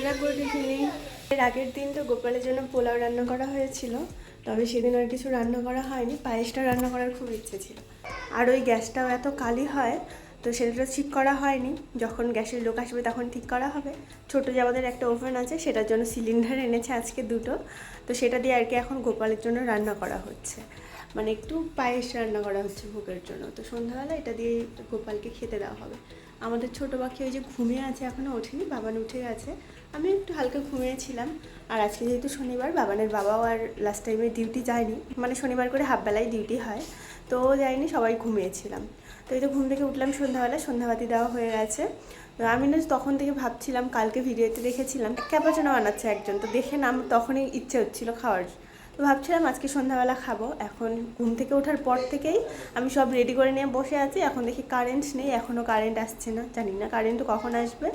বন্ধুরা good evening এর আগের দিন তো গোপালের জন্য পোলাও রান্না করা হয়েছিল, তবে সেদিন আর কিছু রান্না করা হয়নি, পায়েসটা রান্না করার খুব ইচ্ছে ছিল। আর ওই গ্যাসটাও এত কালি হয়, তো সেটা ঠিক করা হয়নি। যখন গ্যাসের লোক আসবে তখন ঠিক করা হবে। ছোটো যে আমাদের একটা ওভেন আছে, সেটার জন্য সিলিন্ডার এনেছে আজকে দুটো। তো সেটা দিয়ে আর কি এখন গোপালের জন্য রান্না করা হচ্ছে। মানে একটু পায়েস রান্না করা হচ্ছে ভোগের জন্য। তো সন্ধ্যাবেলা এটা দিয়ে গোপালকে খেতে দেওয়া হবে। আমাদের ছোটো পাখি ওই যে ঘুমিয়ে আছে এখনও ওঠেনি, বাবান উঠে গেছে। আমি একটু হালকা ঘুমিয়েছিলাম আর আজকে যেহেতু শনিবার, বাবানের বাবাও আর লাস্ট টাইমে ডিউটি যায়নি। মানে শনিবার করে হাফবেলায় ডিউটি হয়, তো ও যায়নি, সবাই ঘুমিয়েছিলাম। তো এই তো ঘুম থেকে উঠলাম সন্ধ্যাবেলা, সন্ধ্যাবাতি দেওয়া হয়ে গেছে। আমি না তখন থেকে ভাবছিলাম, কালকে ভিডিওতে দেখেছিলাম। ক্যাপাচানো বানাচ্ছে একজন, তো দেখে নাম তখনই ইচ্ছে হচ্ছিল খাওয়ার। তো ভাবছিলাম আজকে সন্ধ্যাবেলা খাব। এখন ঘুম থেকে ওঠার পর থেকেই আমি সব রেডি করে নিয়ে বসে আছি। এখন দেখি কারেন্ট নেই এখনও কারেন্ট আসছে না। জানি না কারেন্ট কখন আসবে।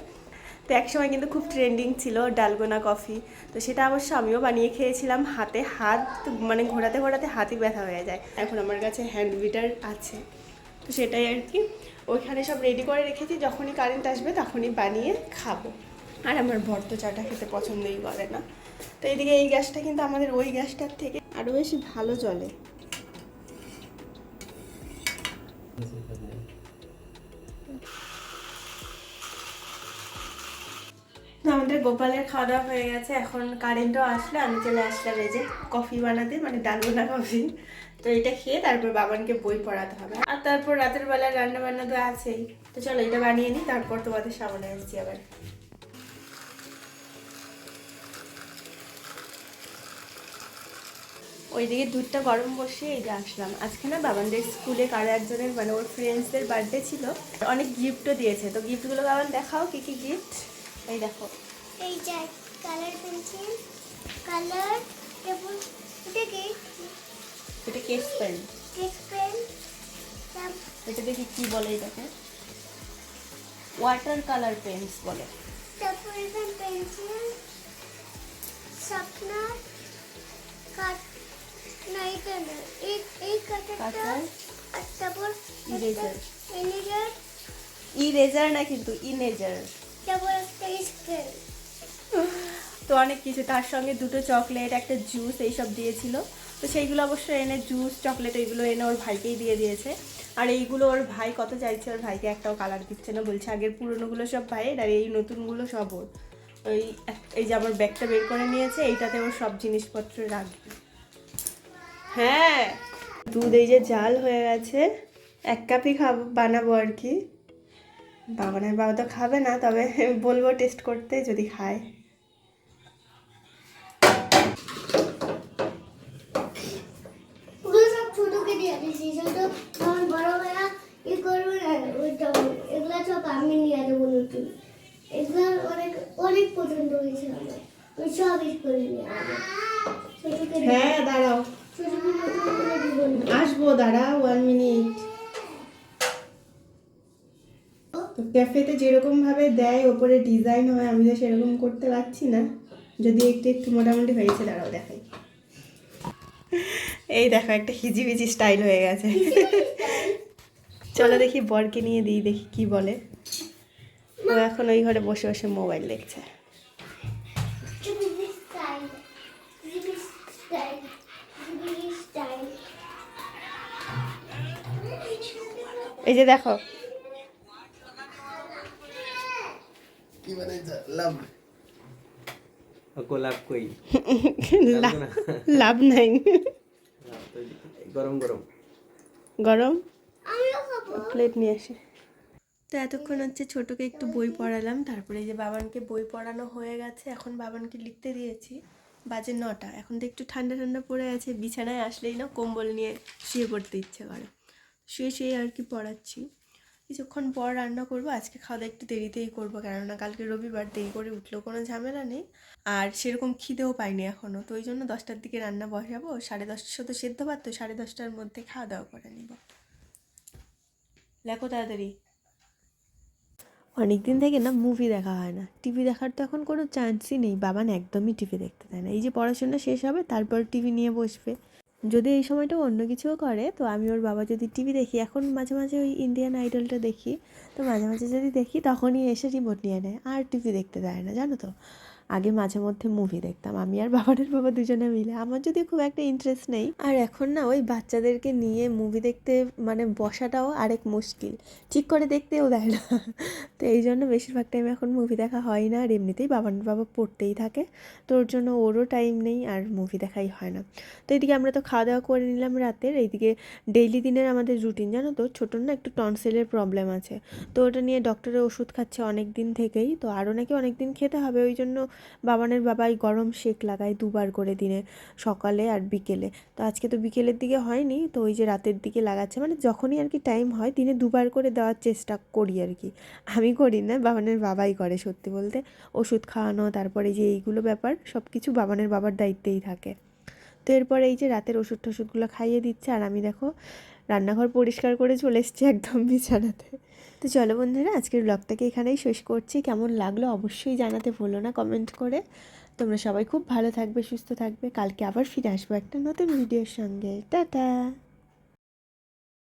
তো একসময় কিন্তু খুব ট্রেন্ডিং ছিল ডালগোনা কফি তো সেটা অবশ্য আমিও বানিয়ে খেয়েছিলাম। হাতে হাত মানে ঘোরাতে ঘোরাতে হাতই ব্যথা হয়ে যায়। এখন আমার কাছে হ্যান্ড বিটার আছে। তো সেটাই আর কি। ওইখানে সব রেডি করে রেখেছি। যখনই কারেন্ট আসবে তখনই বানিয়ে খাব। আর আমার বর তো চাটা খেতে পছন্দই করে না। তো এইদিকে এই গ্যাসটা কিন্তু আমাদের ওই গ্যাসটার থেকে আরও বেশি ভালো চলে আমাদের গোপালের খাওয়া দাওয়া হয়ে গেছে, এখন কারেন্টও আসলে, আমি চলে আসলাম এই যে কফি বানাতে মানে ডালগোনা কফি তো এটা খেয়ে তারপর বাবানকে বই পড়াতে হবে। আর তারপর রাতের বেলা রান্না বান্না তো আছেই। তো চলো এটা বানিয়ে নিই, তারপর তোমাদের সামনে আসছি আবার। ওইদিকে দুধটা গরম বসিয়ে এই যে আসলাম। আজকে না বাবানদের স্কুলে কারও একজনের মানে ওর ফ্রেন্ডসদের বার্থডে ছিল। অনেক গিফটও দিয়েছে। তো গিফটগুলো বাবান দেখাও কী কী গিফট এই দেখো। এই যে কালার পেন্সিল কালার এবং এটা কি? এটা কেস পেন কেক পেন এটা দেখি কি বলে এটাকে? ওয়াটার কালার পেন্স বলে। তারপর এখানে পেন্সিল শার্পনার কাট না এটা না এই এই কাটারটা আর তারপর Eraser. ইরেজার ইরেজার না কিন্তু ইনেজার তারপর একটা স্কেল তো অনেক কিছু তার সঙ্গে দুটো চকলেট একটা জুস এইসব দিয়েছিল। তো সেইগুলো অবশ্য এনে জুস চকলেট এইগুলো এনে ওর ভাইকেই দিয়ে দিয়েছে। আর এইগুলো ওর ভাই কত চাইছে ওর ভাইকে একটাও কালার দিচ্ছে না বলছে আগের পুরনোগুলো সব ভাইয়ের আর এই নতুনগুলো সব ওর। ওই এই যে আমার ব্যাগটা বের করে নিয়েছে এইটাতে ওর সব জিনিসপত্র রাখবে। হ্যাঁ। দুধ এই যে জাল হয়ে গেছে এক কাপই খাব বানাবো আর কি। বাবানের বাবা তো খাবে না তবে বলব টেস্ট করতে যদি খায়। সব অনেক পছন্দ হয়েছে আমার। হ্যাঁ দাঁড়াও ছোটকে নতুন করে দিব না আসব দাঁড়া ওয়ান মিনিট তো ক্যাফেতে যেরকমভাবে দেয়, ওপরে ডিজাইন হয় আমি তো সেরকম করতে পারছি না। যদি একটু একটু মোটামুটি হয়েছে দাঁড়াও দেখাই। এই দেখো, একটা হিজিবিজি স্টাইল হয়ে গেছে। চলো দেখি বরকে নিয়ে দিই, দেখি কি বলে। ও এখন ওই ঘরে বসে বসে মোবাইল দেখছে। এই যে দেখো। কি বানাইছা লাভ গোলাপ কই? লাভ লাভ নাই। গরম গরম। গরম? প্লেট নিয়ে আসি। তো এতক্ষণ হচ্ছে ছোটকে একটু বই পড়ালাম। তারপরে এই যে বাবানকে বই পড়ানো হয়ে গেছে। এখন বাবানকে লিখতে দিয়েছি। বাজে নটা। এখন তো একটু ঠান্ডা ঠান্ডা পড়ে আছে। বিছানায় আসলেই না কম্বল নিয়ে শুয়ে পড়তে ইচ্ছে করে। শুয়ে শুয়ে আর কি পড়াচ্ছি। কিছুক্ষণ পর রান্না করব, আজকে খাওয়া দাওয়া একটু দেরিতেই করব, কেননা কালকে রবিবার দেরি করে উঠলেও কোনো ঝামেলা নেই। আর সেরকম খিদেও পাইনি এখনও তো ওই জন্য দশটার দিকে রান্না বসাবো, সাড়ে দশটার সাথে সেদ্ধ ভাত, তো সাড়ে দশটার মধ্যে খাওয়া দাওয়া করে নিব। লেখো তাড়াতাড়ি। অনেক দিন থেকে না মুভি দেখা হয় না টিভি দেখার তো এখন কোনো চান্সই নেই বাবান একদমই টিভি দেখতে দেয় না, এই যে পড়াশোনা শেষ হবে, তারপর টিভি নিয়ে বসবে। যদি এই সময়টা অন্য কিছুও করে, তো আমি ওর বাবা যদি টিভি দেখি, এখন মাঝে মাঝে ওই ইন্ডিয়ান আইডলটা দেখি, তো মাঝে মাঝে যদি দেখি, তখনই এসে রিমোট নিয়ে নেয়, আর টিভি দেখতে দেয় না, জানো তো? আগে মাঝে মধ্যে মুভি দেখতাম। আমি আর বাবানের বাবা দুজনে মিলে। আমার যদি খুব একটা ইন্টারেস্ট নেই। আর এখন না, ওই বাচ্চাদেরকে নিয়ে মুভি দেখতে মানে বসাটাও আরেক মুশকিল। ঠিক করে দেখতেও দেয় না। তো এই জন্য বেশিরভাগ টাইম এখন মুভি দেখা হয় না। আর এমনিতেই বাবার বাবা পড়তেই থাকে। তো ওর জন্য ওরও টাইম নেই আর মুভি দেখাই হয় না। তো এদিকে আমরা তো খাওয়া দাওয়া করে নিলাম রাতের। এইদিকে ডেইলি দিনের আমাদের রুটিন জানো তো? ছোটোর না একটু টনসিলের প্রবলেম আছে। তো ওটা নিয়ে ডক্টরের ওষুধ খাচ্ছে অনেক দিন থেকেই। তো আরও নাকি অনেক দিন খেতে হবে। ওই জন্য বাবানের বাবাই গরম শেক লাগায় দুবার করে দিনে, সকালে আর বিকেলে। তো আজকে তো বিকেলের দিকে হয়নি, তো ওই যে রাতের দিকে লাগাচ্ছে। মানে যখনই আর কি টাইম হয়, দিনে দুবার করে দেওয়ার চেষ্টা করি আর কি। আমি করি না, বাবানের বাবাই করে সত্যি বলতে। ওষুধ খাওয়ানো, তারপরে যে এইগুলো ব্যাপার সব কিছু বাবানের বাবার দায়িত্বেই থাকে। তো এরপরে এই যে রাতের ওষুধ টষুধগুলো খাইয়ে দিচ্ছে, আর আমি দেখো রান্নাঘর পরিষ্কার করে চলে এসেছি একদম বিছানাতে। তো চলো বন্ধুরা, আজকের ব্লগটাকে এখানেই শেষ করছি। কেমন লাগল অবশ্যই জানাতে ভুলো না কমেন্ট করে। তোমরা সবাই খুব ভালো থাকবে, সুস্থ থাকবে। কালকে আবার ফিরে আসব একটা নতুন ভিডিওর সঙ্গে। টাটা!